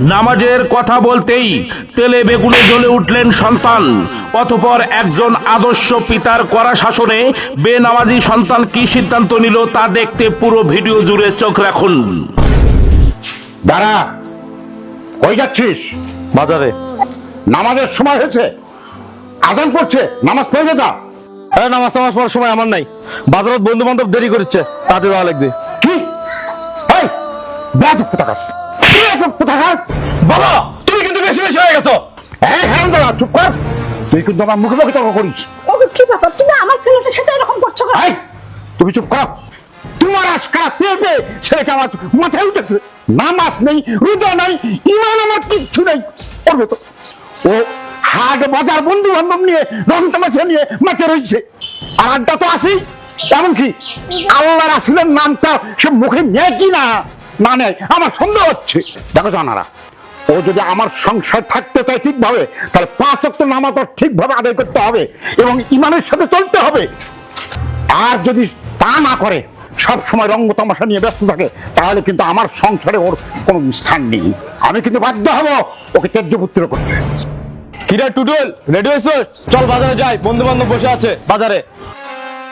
নামাজের কথা বলতেই তেলে বেগুনে জ্বলে উঠলেন সন্তান। অতপর একজন আদর্শ পিতার করা শাসনে বেনামাজি সন্তান কি সিদ্ধান্ত নিল তা দেখতে পুরো ভিডিও জুড়ে চোখ রাখুন। দাঁড়া কই যাচ্ছিস? বাজারে। নামাজের সময় হয়েছে। আজান করছে নামাজ পড়ে যা। হ্যাঁ নামাজ টামাজ পড়ার সময় আমার নাই। বাজারত বন্ধু বান্ধব দেরি করছে তাতে দেওয়া লাগবে। কি? কোথাকার বেয়াদব কোথাকার বাবা তুমি কিন্তু বেশি বেশি হয়ে গেছো এই হ্যাঁ দাঁড়া চুপ কর তুই কিন্তু আমার মুখে মুখে তর্ক করিস। ওকে কি ব্যাপার? তুমি আমার ছেলেটার সাথে এরকম করছ কেন? তুমি চুপ কর। তোমার আজকাল পেয়ে ছেলেটা আমার মাথায় উঠেছে? নামাজ নেই রোজা নাই ইমান আমার কিচ্ছু নেই। করবে তো ও হাট বাজার বন্ধু বান্ধব নিয়ে রং তামাশা নিয়ে মাঠে রয়েছে। আর আড্ডা তো আছেই। এমনকি আল্লাহ রাসুলের নামটা সে মুখে নেয় কি না? না নেয় আমার সন্দেহ হচ্ছে। দেখো জানারা ও যদি আমার সংসার থাকতে চায় ঠিকভাবে তাহলে পাঁচ অক্ট নামাজ ঠিকভাবে আদায় করতে হবে এবং ইমানের সাথে চলতে হবে। আর যদি তা না করে সব সময় রঙ্গ তামাশা নিয়ে ব্যস্ত থাকে তাহলে কিন্তু আমার সংসারে ওর কোনো স্থান নেই। আমি কিন্তু বাধ্য হব ওকে ত্যায্যপুত্র করতে। কিরা টুটুল রেডি হয়েছো? চল বাজারে যাই বন্ধু বান্ধব বসে আছে বাজারে।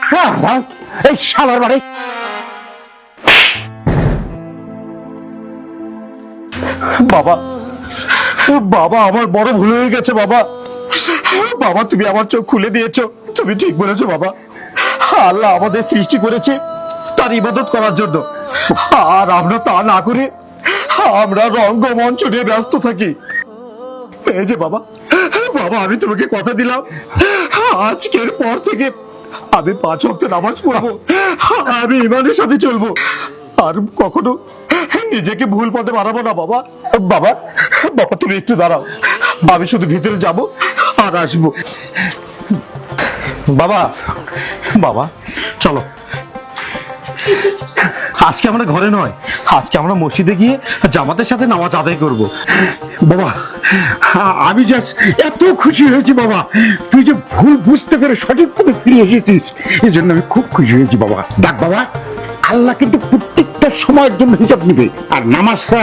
হ্যাঁ, এই শালার বাড়ি। বাবা বাবা, আমার বড় ভুল হয়ে গেছে বাবা। বাবা, তুমি আমার চোখ খুলে দিয়েছ। তুমি ঠিক বলেছ বাবা। আল্লাহ আমাদের সৃষ্টি করেছে তার ইবাদত করার জন্য। আর আমরা তা না করে আমরা রঙ্গমঞ্চ নিয়ে ব্যস্ত থাকি। এই যে বাবা বাবা, আমি তোমাকে কথা দিলাম। আজকের পর থেকে আমি পাঁচ ওয়াক্ত নামাজ পড়ব। আমি ইমানের সাথে চলবো। আর কখনো নিজেকে ভুল পথে বাড়াবো না বাবা। বাবা বাবা, তুমি একটু দাঁড়াও। আমি শুধু ভিতরে যাব আর আসব। বাবা বাবা, চলো। আজকে আমরা ঘরে নয়, আজকে আমরা মসজিদে গিয়ে জামাতের সাথে নামাজ আদায় করব। বাবা, আমি যে এত খুশি হয়েছি বাবা। তুই যে ভুল বুঝতে পেরে সঠিক পথে ফিরে এসেছিস এই জন্য আমি খুব খুশি হয়েছি বাবা। দেখ বাবা, আল্লাহ কিন্তু প্রত্যেকটা সময়ের জন্য হিসাব নিবে, আর নামাজটা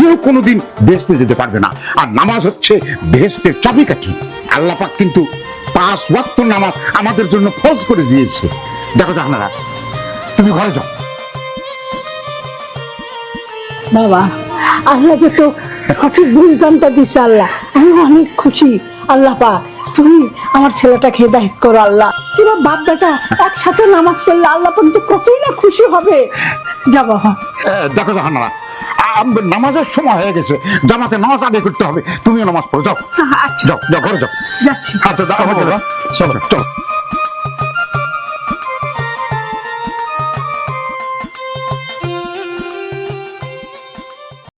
কেউ কোনোদিন বেহেস্তে যেতে পারবে না। আর নামাজ হচ্ছে বেহেস্তের চাবিকাঠি। আল্লাহ পাক কিন্তু পাঁচ ওয়াক্ত নামাজ আমাদের জন্য ফজ করে দিয়েছে। দেখো জানারা তুমি ঘরে যাও। বাবা আল্লাহ যে তো সঠিক বুঝদানটা দিচ্ছে আল্লাহ। আমি অনেক খুশি। আল্লাহ পা তুমি আমার ছেলেটাকে হেদায়ত করো আল্লাহ। কিংবা বাপ বেটা একসাথে নামাজ পড়লে আল্লাহ কিন্তু কতই না খুশি হবে। যা বাবা দেখো জাহানারা নামাজের সময় হয়ে গেছে। জামাতে নামাজ আগে করতে হবে। তুমিও নামাজ পড়ো। যাও। আচ্ছা। যাও যাও ঘরে যাও। যাচ্ছি। আচ্ছা চলো চলো।